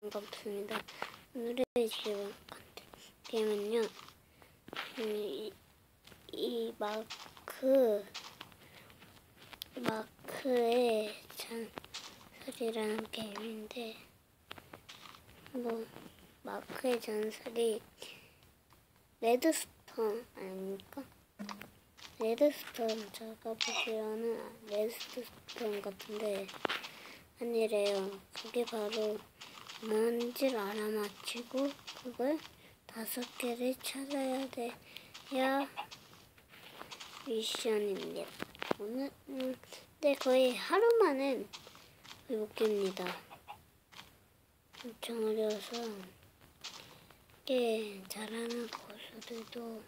반갑습니다. 오늘의 지금 게임은요, 이, 이 마크, 마크의 전설이라는 게임인데, 뭐, 마크의 전설이 레드스톤 아닙니까? 레드스톤 제가 보기로는 레드스톤 같은데 아니래요. 그게 바로 뭔지를 알아맞히고 그걸 다섯 개를 찾아야 돼야 미션입니다. 오늘 음, 근데 거의 하루만은 못 깹니다. 엄청 어려워서 꽤 잘하는 고수들도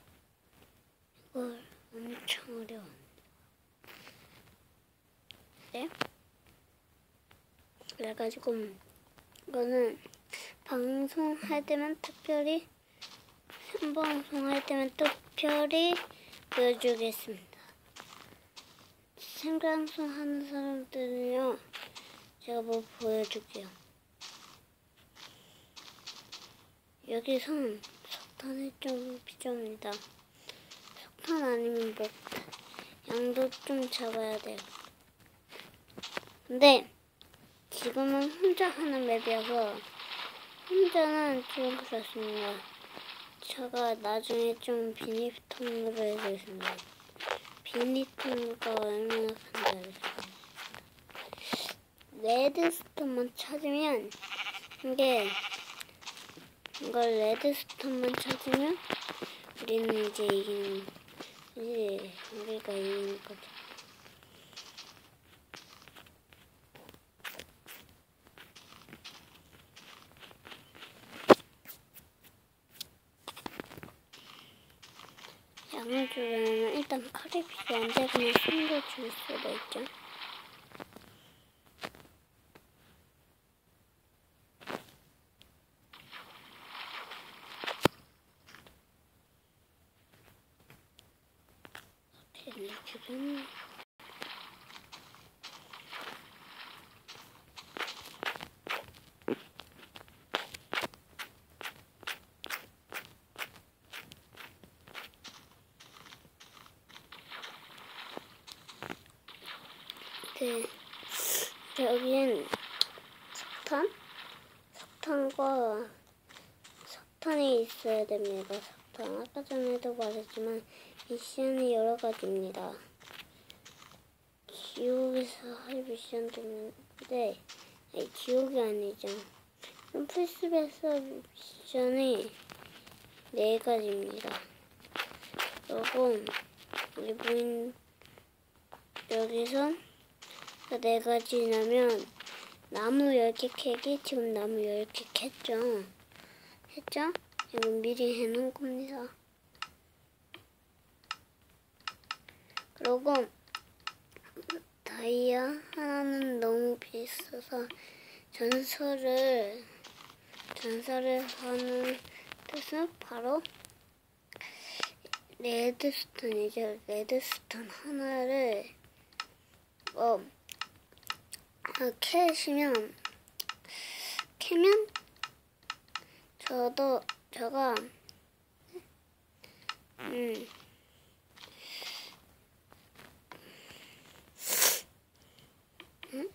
이걸 엄청 어려워. 네? 그래가지고 이거는 방송할 때만 특별히 생방송할 때만 특별히 보여주겠습니다. 생방송 하는 사람들은요 제가 뭐 보여줄게요. 여기선 석탄이 좀 필요합니다. 석탄 아니면 뭐 양도 좀 잡아야 돼요. 근데 지금은 혼자 하는 맵이어서 혼자는 좀 그렇습니다. 제가 나중에 좀 비니통으로 해보겠습니다. 비니통가 얼마나 큰지 알겠습니다. 레드스톤만 찾으면 이게 이걸 레드스톤만 찾으면 우리는 이제 이기는 이제 우리가 이기는 거죠. 양을 주려면 일단 칼이 필요한데 그냥 손으로 줄 수도 있죠. 이렇게 되면 네. 여기엔 석탄? 석탄과 석탄이 있어야 됩니다. 석탄. 아까 전에도 말했지만 미션이 여러 가지입니다. 지옥에서 할 미션도 있는데 아니, 지옥이 아니죠. 풀숲에서 미션이 네 가지입니다. 그리고 보인 여기서 네 가지 나면 나무 10개 캐기? 지금 나무 10개 캤죠? 했죠? 이건 미리 해놓은 겁니다. 그리고 다이아 하나는 너무 비싸서 전설을 전설을 하는 뜻은 바로 레드스톤이죠. 레드스톤 하나를 어 아, 캐시면 캐면 저도 제가 음, 음,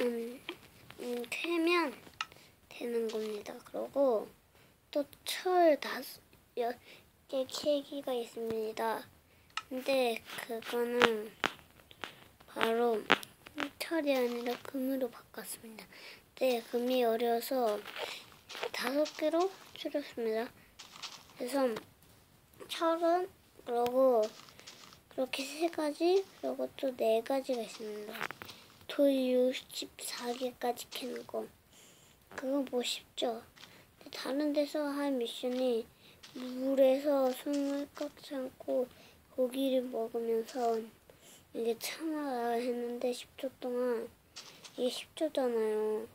음, 음 캐면 되는 겁니다. 그리고 또 철 다섯 개 캐기가 있습니다. 근데 그거는 바로 철이 아니라 금으로 바꿨습니다. 네, 금이 어려워서 다섯 개로 줄였습니다. 그래서 철은 그러고 그렇게 세 가지 그리고 또 네 가지가 있습니다. 돌 64개까지 캐는 거 그거 뭐 쉽죠? 다른 데서 할 미션이 물에서 숨을 꽉 참고 고기를 먹으면서 이게 참아야 했는데 10초 동안 이게 10초잖아요.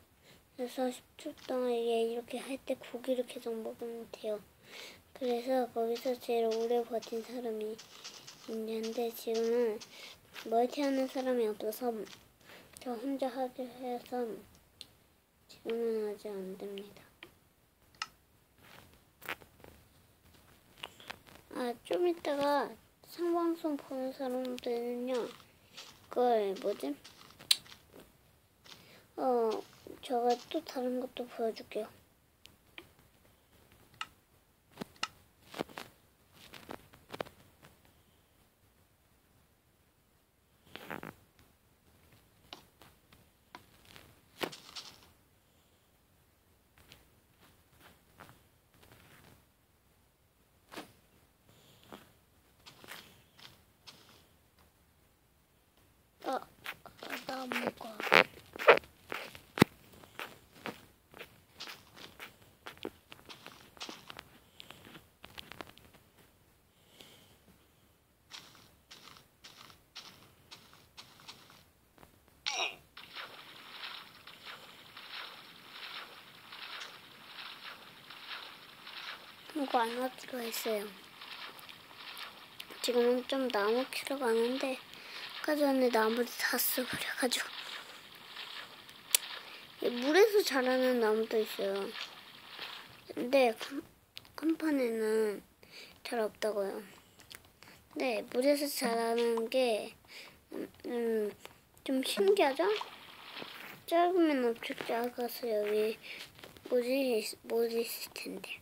그래서 10초 동안 이게 이렇게 할 때 고기를 계속 먹으면 돼요. 그래서 거기서 제일 오래 버틴 사람이 있는데 지금은 멀티하는 사람이 없어서 저 혼자 하게 해서 지금은 아직 안 됩니다. 아, 좀 이따가 생방송 보는 사람들은요, 그걸 뭐지? 어, 제가 또 다른 것도 보여줄게요. 아, 나 먹어. 이거 하나 들어있어요. 지금은 좀 나무 키러 가는데 아까 전에 나무를 다 써버려가지고 이 물에서 자라는 나무도 있어요. 근데 한, 한 판에는 잘 없다고요. 네, 물에서 자라는 게 음, 음, 좀 신기하죠? 작으면 엄청 작아서 여기 물이, 물이 있을 텐데.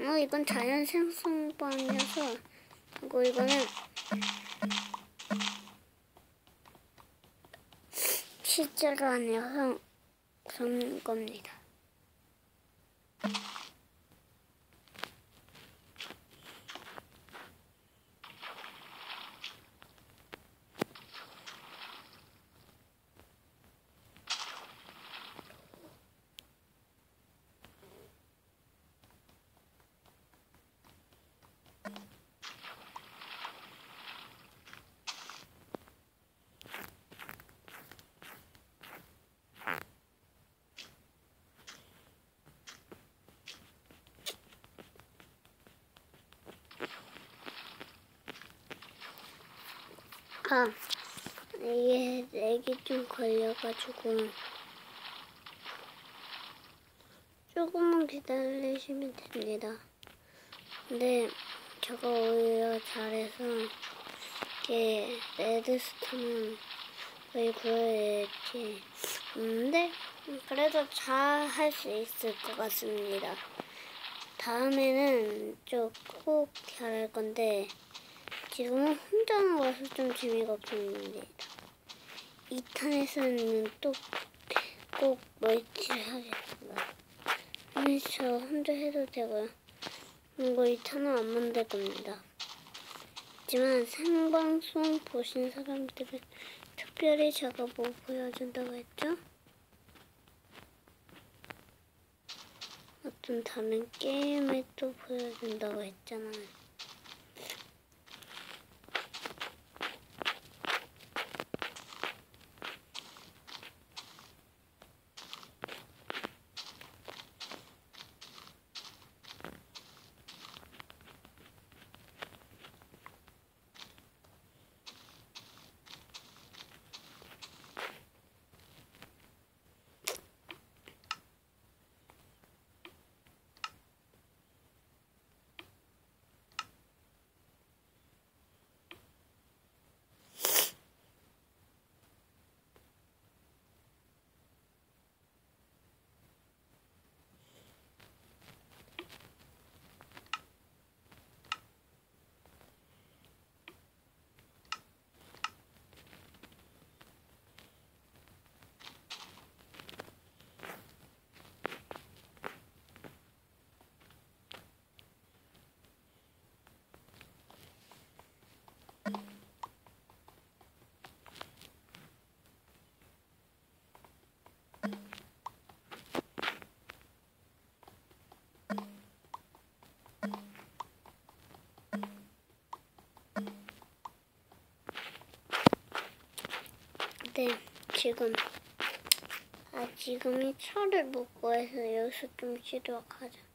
어, 이건 자연 생성반이어서 그리고 이거는 실제로 아니어서 그런 겁니다. 아, 이게 렉이 좀 걸려가지고 조금만 기다리시면 됩니다. 근데 제가 오히려 잘해서 이게 레드스톤은 거의 구해야지. 근데 그래도 잘 할 수 있을 것 같습니다. 다음에는 좀꼭 잘할 건데 지금은 혼자 나와서 좀 재미가 없습니다. 2탄에서는 또 꼭 멀티를 하겠습니다. 저 혼자 해도 되고요. 이거 2탄은 안 만들 겁니다. 하지만 생방송 보신 사람들은 특별히 제가 뭐 보여준다고 했죠? 어떤 다른 게임을 또 보여준다고 했잖아요. 네, 지금. 아, 지금이 철을 못 구해서 여기서 좀 쉬도록 하자.